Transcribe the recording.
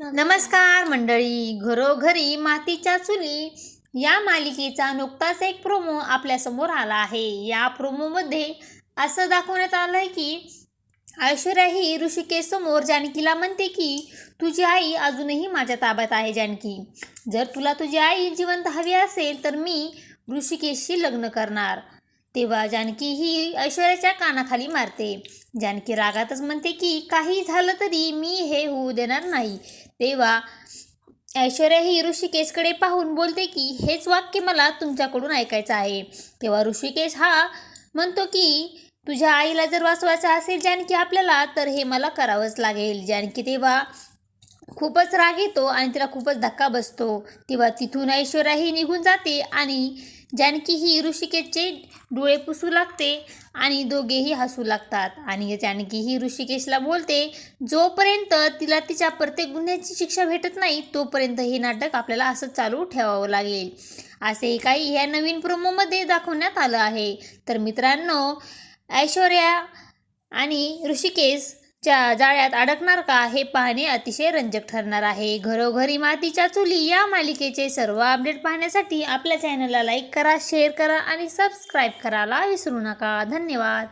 नमस्कार मंडळी घरोघरी मातीच्या चुली या मालिकेचा नुकताच एक प्रोमो आपल्यासमोर आला आहे. या प्रोमोमध्ये असं दाखवण्यात आलं आहे की ऐश्वर्या ही ऋषिकेश समोर जानकीला म्हणते की तुझी आई अजूनही माझ्या ताब्यात आहे जानकी. जर तुला तुझी आई जिवंत हवी असेल तर मी ऋषिकेशशी लग्न करणार. तेव्हा जानकी ही ऐश्वर्याच्या कानाखाली मारते. जानकी रागातच म्हणते की काही झालं तरी मी हे होऊ देणार नाही. तेव्हा ऐश्वर्या ही ऋषिकेशकडे पाहून बोलते की हेच वाक्य मला तुमच्याकडून ऐकायचं आहे. तेव्हा ऋषिकेश हा म्हणतो की तुझ्या आईला जर वाचवायचं असेल जानकी आपल्याला तर हे मला करावंच लागेल. जानकी तेव्हा खूपच राग येतो आणि तिला खूपच धक्का बसतो. तेव्हा तिथून ऐश्वर्या ही निघून जाते आणि जानकी ही ऋषिकेशचे डोळे पुसू लागते आणि दोघेही हसू लागतात. आणि जानकी ही ऋषिकेशला बोलते जोपर्यंत तिला तिच्या प्रत्येक गुन्ह्याची शिक्षा भेटत नाही तोपर्यंत हे नाटक आपल्याला असं चालू ठेवावं लागेल. असे काही ह्या नवीन प्रोमोमध्ये दाखवण्यात आलं आहे. तर मित्रांनो ऐश्वर्या आणि ऋषिकेश च्या जाळ्यात अडकणार का हे पाहणे अतिशय रंजक ठरणार आहे. घरोघरी मातीच्या चुली या मालिकेचे सर्व अपडेट पाहण्यासाठी आपल्या चॅनलला लाईक करा शेअर करा आणि सबस्क्राईब करायला विसरू नका. धन्यवाद.